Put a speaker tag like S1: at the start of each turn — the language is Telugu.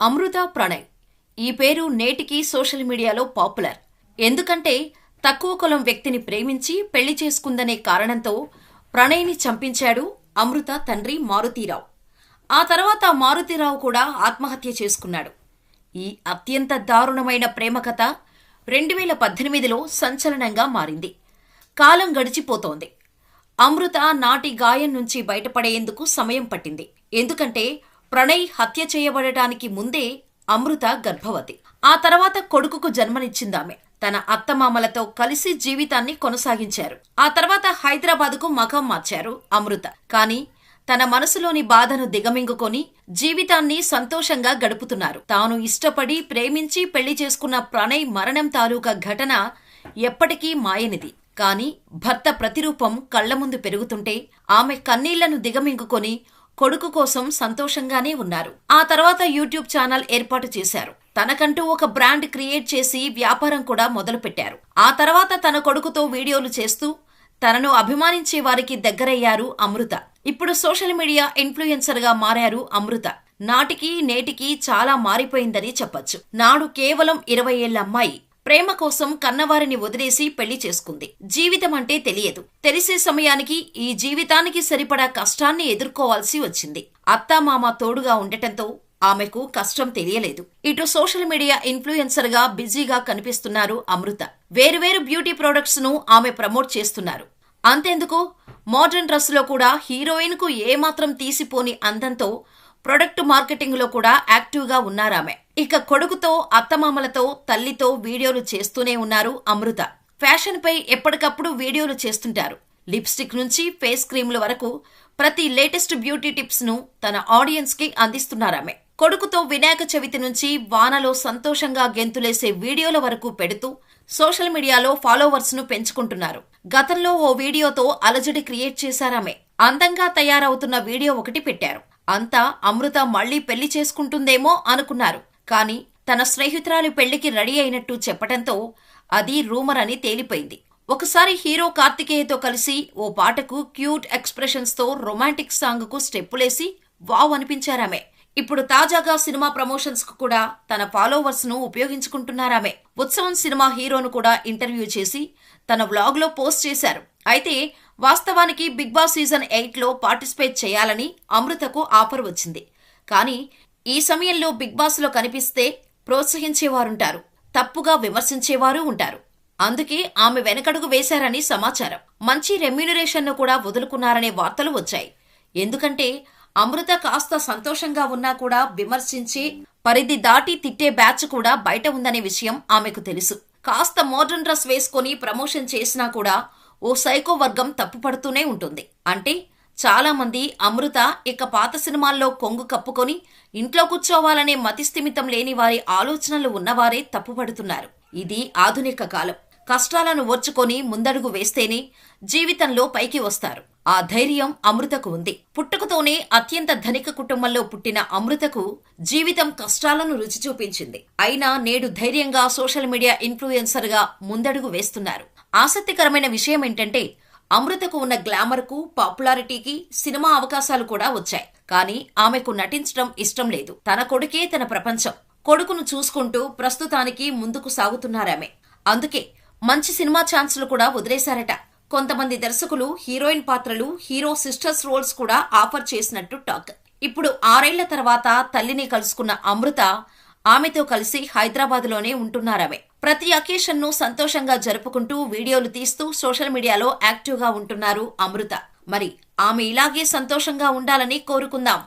S1: అమృత ప్రణయ్. ఈ పేరు నేటికి సోషల్ మీడియాలో పాపులర్. ఎందుకంటే తక్కువ కులం వ్యక్తిని ప్రేమించి పెళ్ళి చేసుకుందనే కారణంతో ప్రణయ్ని చంపించాడు అమృత తండ్రి మారుతీరావు. ఆ తర్వాత మారుతీరావు కూడా ఆత్మహత్య చేసుకున్నాడు. ఈ అత్యంత దారుణమైన ప్రేమ కథ రెండు వేల పద్దెనిమిదిలో సంచలనంగా మారింది. కాలం గడిచిపోతోంది. అమృత నాటి గాయం నుంచి బయటపడేందుకు సమయం పట్టింది. ఎందుకంటే ప్రణయ్ హత్య చేయబడటానికి ముందే అమృత గర్భవతి. ఆ తర్వాత కొడుకుకు జన్మనిచ్చిందామె. తన అత్తమామలతో కలిసి జీవితాన్ని కొనసాగించారు. ఆ తర్వాత హైదరాబాదుకు మఖం మార్చారు అమృత. కానీ తన మనసులోని బాధను దిగమింగుకొని జీవితాన్ని సంతోషంగా గడుపుతున్నారు. తాను ఇష్టపడి ప్రేమించి పెళ్ళి చేసుకున్న ప్రణయ్ మరణం తాలూకా ఘటన ఎప్పటికీ మాయనిది. కాని భర్త ప్రతిరూపం కళ్ళ ముందు పెరుగుతుంటే ఆమె కన్నీళ్ళను దిగమింగుకొని కొడుకు కోసం సంతోషంగానే ఉన్నారు. ఆ తర్వాత యూట్యూబ్ ఛానల్ ఏర్పాటు చేశారు. తనకంటూ ఒక బ్రాండ్ క్రియేట్ చేసి వ్యాపారం కూడా మొదలుపెట్టారు. ఆ తర్వాత తన కొడుకుతో వీడియోలు చేస్తూ తనను అభిమానించే వారికి దగ్గరయ్యారు అమృత. ఇప్పుడు సోషల్ మీడియా ఇన్ఫ్లుయెన్సర్గా మారారు అమృత. నాటికి నేటికి చాలా మారిపోయిందని చెప్పొచ్చు. నాడు కేవలం ఇరవై ఏళ్ళ అమ్మాయి. ప్రేమ కోసం కన్నవారిని వదిలేసి పెళ్ళి చేసుకుంది. జీవితం అంటే తెలియదు. తెలిసే సమయానికి ఈ జీవితానికి సరిపడా కష్టాన్ని ఎదుర్కోవాల్సి వచ్చింది. అత్తామామ తోడుగా ఉండటంతో ఆమెకు కష్టం తెలియలేదు. ఇటు సోషల్ మీడియా ఇన్ఫ్లుయెన్సర్గా బిజీగా కనిపిస్తున్నారు అమృత. వేరువేరు బ్యూటీ ప్రొడక్ట్స్ను ఆమె ప్రమోట్ చేస్తున్నారు. అంతెందుకు? మోడర్న్ డ్రెస్లో కూడా హీరోయిన్కు ఏమాత్రం తీసిపోని అందంతో ప్రొడక్ట్ మార్కెటింగ్లో కూడా యాక్టివ్గా ఉన్నారామె. ఇక కొడుకుతో అత్తమామలతో తల్లితో వీడియోలు చేస్తూనే ఉన్నారు అమృత. ఫ్యాషన్ పై ఎప్పటికప్పుడు వీడియోలు చేస్తుంటారు. లిప్స్టిక్ నుంచి ఫేస్ క్రీమ్ల వరకు ప్రతి లేటెస్ట్ బ్యూటీ టిప్స్ను తన ఆడియన్స్కి అందిస్తున్నారామె. కొడుకుతో వినాయక చవితి నుంచి వానలో సంతోషంగా గెంతులేసే వీడియోల వరకు పెడుతూ సోషల్ మీడియాలో ఫాలోవర్స్ను పెంచుకుంటున్నారు. గతంలో ఓ వీడియోతో అలజడి క్రియేట్ చేశారామె. అందంగా తయారవుతున్న వీడియో ఒకటి పెట్టారు. అంతా అమృత మళ్ళీ పెళ్ళి చేసుకుంటుందేమో అనుకున్నారు. కానీ తన స్నేహితురాలి పెళ్ళికి రెడీ అయినట్టు చెప్పటంతో అది రూమర్ అని తేలిపోయింది. ఒకసారి హీరో కార్తికేయతో కలిసి ఓ పాటకు క్యూట్ ఎక్స్ప్రెషన్స్తో రొమాంటిక్ సాంగ్కు స్టెప్పులేసి వావ్ అనిపించారామె. ఇప్పుడు తాజాగా సినిమా ప్రమోషన్స్కు కూడా తన ఫాలోవర్స్ను ఉపయోగించుకుంటున్నారామె. ఉత్సవం సినిమా హీరోను కూడా ఇంటర్వ్యూ చేసి తన వ్లాగ్లో పోస్ట్ చేశారు. అయితే వాస్తవానికి బిగ్ బాస్ సీజన్ ఎయిట్లో పార్టిసిపేట్ చేయాలని అమృతకు ఆఫర్ వచ్చింది. కానీ ఈ సమయంలో బిగ్ బాస్లో కనిపిస్తే ప్రోత్సహించేవారుంటారు తప్పుగా విమర్శించేవారు ఉంటారు. అందుకే ఆమె వెనకడుగు వేశారని సమాచారం. మంచి రెమ్యూనరేషన్ను కూడా వదులుకున్నారనే వార్తలు వచ్చాయి. ఎందుకంటే అమృత కాస్త సంతోషంగా ఉన్నా కూడా విమర్శించి పరిధి దాటి తిట్టే బ్యాచ్ కూడా బయట ఉందనే విషయం ఆమెకు తెలుసు. కాస్త మోడర్న్ డ్రెస్ వేసుకొని ప్రమోషన్ చేసినా కూడా ఓ సైకో వర్గం తప్పుపడుతూనే ఉంటుంది. అంటే చాలామంది అమృత ఇక పాత సినిమాల్లో కొంగు కప్పుకొని ఇంట్లో కూర్చోవాలనే మతిస్థిమితం లేని వారి ఆలోచనలు ఉన్నవారే తప్పుపడుతున్నారు ఇది ఆధునిక కాలం. కష్టాలను ఓర్చుకొని ముందడుగు వేస్తేనే జీవితంలో పైకి వస్తారు. ఆ ధైర్యం అమృతకు ఉంది. పుట్టుకతోనే అత్యంత ధనిక కుటుంబంలో పుట్టిన అమృతకు జీవితం కష్టాలను రుచి చూపించింది. అయినా నేడు ధైర్యంగా సోషల్ మీడియా ఇన్ఫ్లుయెన్సర్గా ముందడుగు వేస్తున్నారు. ఆసక్తికరమైన విషయం ఏంటంటే అమృతకు ఉన్న గ్లామర్కు పాపులారిటీకి సినిమా అవకాశాలు కూడా వచ్చాయి. కానీ ఆమెకు నటించడం ఇష్టం లేదు. తన కొడుకే తన ప్రపంచం. కొడుకును చూసుకుంటూ ప్రస్తుతానికి ముందుకు సాగుతున్నారామె. అందుకే మంచి సినిమా ఛాన్సులు కూడా వదిలేశారట. కొంతమంది దర్శకులు హీరోయిన్ పాత్రలు హీరో సిస్టర్స్ రోల్స్ కూడా ఆఫర్ చేసినట్టు టాక్. ఇప్పుడు ఆరేళ్ళ తర్వాత తల్లిని కలుసుకున్న అమృత ఆమెతో కలిసి హైదరాబాద్లోనే ఉంటున్నారామె. ప్రతి అకేషన్ను సంతోషంగా జరుపుకుంటూ వీడియోలు తీస్తూ సోషల్ మీడియాలో యాక్టివ్గా ఉంటున్నారు అమృత. మరి ఆమె ఇలాగే సంతోషంగా ఉండాలని కోరుకుందాం.